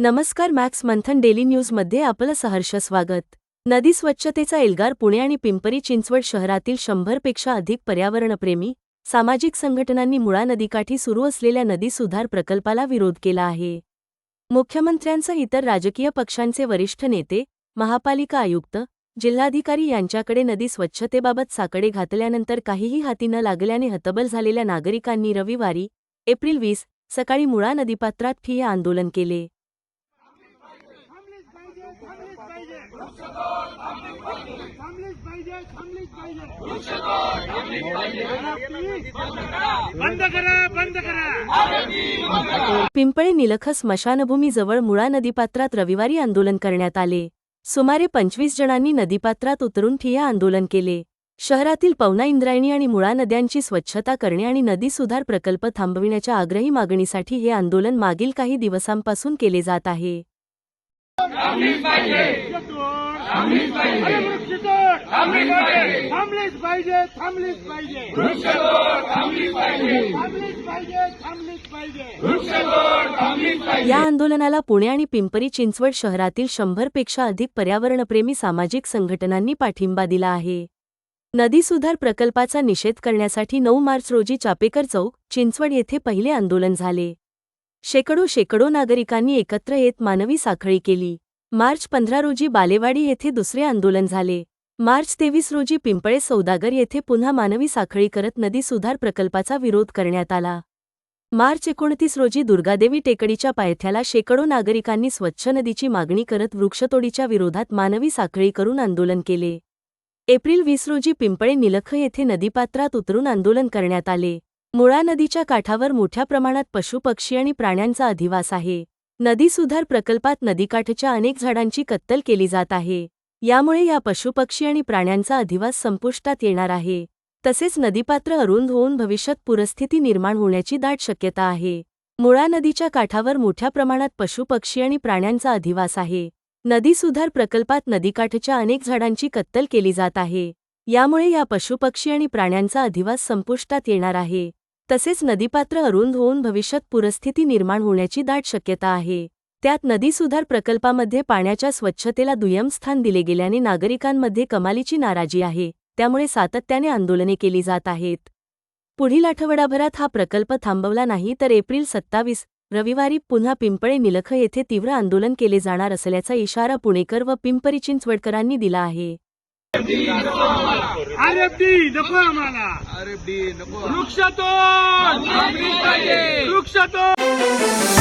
नमस्कार मॅक्स मंथन डेली न्यूजमध्ये आपलं सहर्ष स्वागत. नदी स्वच्छतेचा एल्गार पुणे आणि पिंपरी चिंचवड शहरातील शंभरपेक्षा अधिक पर्यावरणप्रेमी सामाजिक संघटनांनी मुळा नदीकाठी सुरू असलेल्या नदी सुधार प्रकल्पाला विरोध केला आहे. मुख्यमंत्र्यांसह इतर राजकीय पक्षांचे वरिष्ठ नेते महापालिका आयुक्त जिल्हाधिकारी यांच्याकडे नदी स्वच्छतेबाबत साकडे घातल्यानंतर काहीही हाती न लागल्याने हतबल झालेल्या नागरिकांनी रविवारी एप्रिल वीस सकाळी मुळा नदीपात्रात ठिय्या आंदोलन केले. थांबलीच पाहिजे थांबलीच पाहिजे बंद करा बंद करा. पिंपळे निलखस स्मशानभूमीजवळ मुळा नदीपात्रात रविवारी आंदोलन करण्यात आले. सुमारे पंचवीस जणांनी नदीपात्रात उतरून ठिय्या आंदोलन केले. शहरातील पवना इंद्रायणी आणि मुळा नद्यांची स्वच्छता करणे आणि नदी सुधार प्रकल्प थांबविण्याच्या आग्रही मागणीसाठी हे आंदोलन मागील काही दिवसांपासून केले जात आहे. थांबलीच पाहिजे. थांबलीच पाहिजे. थांबलीच पाहिजे थांबलीच पाहिजे. थांबलीच पाहिजे. या आंदोलनाला पुणे आणि पिंपरी चिंचवड शहरातील शंभरपेक्षा अधिक पर्यावरणप्रेमी सामाजिक संघटनांनी पाठिंबा दिला आहे. नदी सुधार प्रकल्पाचा निषेध करण्यासाठी नऊ मार्च रोजी चापेकर चौक चिंचवड येथे पहिले आंदोलन झाले. शेकडो शेकडो नागरिकांनी एकत्र येत मानवी साखळी केली. मार्च पंधरा रोजी बालेवाडी येथे दुसरे आंदोलन झाले. मार्च तेवीस रोजी पिंपळे सौदागर येथे पुन्हा मानवी साखळी करत नदी सुधार प्रकल्पाचा विरोध करण्यात आला. मार्च एकोणतीस रोजी दुर्गादेवी टेकडीच्या पायथ्याला शेकडो नागरिकांनी स्वच्छ नदीची मागणी करत वृक्षतोडीच्या विरोधात मानवी साखळी करून आंदोलन केले. एप्रिल वीस रोजी पिंपळे निलख येथे नदीपात्रात उतरून आंदोलन करण्यात आले. मुळा नदीच्या काठावर मोठ्या प्रमाणात पशुपक्षी आणि प्राण्यांचा अधिवास आहे. नदी सुधार प्रकल्पात नदीकाठच्या अनेक झाडांची कत्तल केली जात आहे. यामुळे या पशुपक्षी आणि प्राण्यांचा अधिवास संपुष्टात येणार आहे. तसेच नदीपात्र अरुंद होऊन भविष्यात पुरस्थिती निर्माण होण्याची दाट शक्यता आहे. मुळा नदीच्या काठावर मोठ्या प्रमाणात पशुपक्षी आणि प्राण्यांचा अधिवास आहे. नदी सुधार प्रकल्पात नदीकाठच्या अनेक झाडांची कत्तल केली जात आहे. यामुळे या पशुपक्षी आणि प्राण्यांचा अधिवास संपुष्टात येणार आहे. तसेच नदीपात्र अरुंद होऊन भविष्यात पुरस्थिती निर्माण होण्याची दाट शक्यता आहे. त्यात नदी सुधार प्रकल्पामध्ये पाण्याच्या स्वच्छतेला दुय्यम स्थान दिले गेल्याने नागरिकांमध्ये कमालीची नाराजी आहे त्यामुळे सातत्याने आंदोलने केली जात आहेत. पुढील आठवडाभरात हा प्रकल्प थांबवला नाही तर एप्रिल सत्तावीस रविवारी पुन्हा पिंपळे निलख येथे तीव्र आंदोलन केले जाणार असल्याचा इशारा पुणेकर व पिंपरी चिंचवडकरांनी दिला आहे. आरएफडी नको आम्हाला. आरएफडी नको. वृक्षतोड. वृक्षतोड.